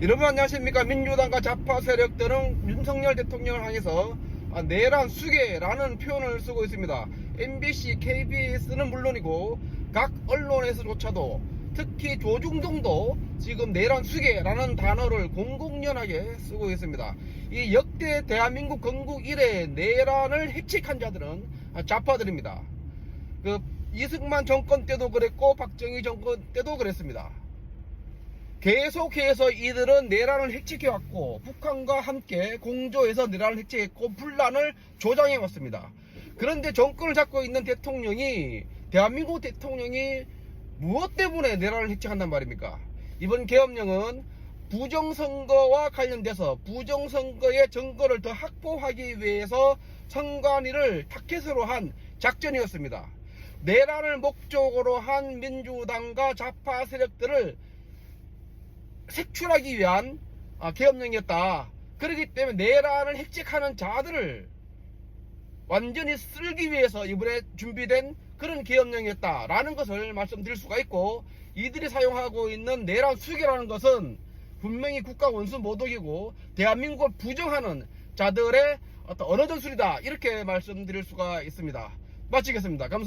여러분 안녕하십니까 민주당과 좌파 세력들은 윤석열 대통령을 향해서 아, 내란 수계라는 표현을 쓰고 있습니다. MBC, KBS는 물론이고 각 언론에서조차도 특히 조중동도 지금 내란 수계라는 단어를 공공연하게 쓰고 있습니다. 이 역대 대한민국 건국 이래 내란을 해책한 자들은 좌파들입니다. 그 이승만 정권 때도 그랬고 박정희 정권 때도 그랬습니다. 계속해서 이들은 내란을 획책해왔고 북한과 함께 공조해서 내란을 획책했고 분란을 조장해왔습니다. 그런데 정권을 잡고 있는 대통령이 대한민국 대통령이 무엇 때문에 내란을 획책한단 말입니까? 이번 계엄령은 부정선거와 관련돼서 부정선거의 증거를 더 확보하기 위해서 선관위를 타켓으로 한 작전이었습니다. 내란을 목적으로 한 민주당과 좌파 세력들을 색출하기 위한 아, 계엄령이었다. 그렇기 때문에 내란을 획책하는 자들을 완전히 쓸기 위해서 이번에 준비된 그런 계엄령이었다라는 것을 말씀드릴 수가 있고 이들이 사용하고 있는 내란 수계라는 것은 분명히 국가 원수 모독이고 대한민국을 부정하는 자들의 어떤 언어 전술이다 이렇게 말씀드릴 수가 있습니다. 마치겠습니다. 감사합니다.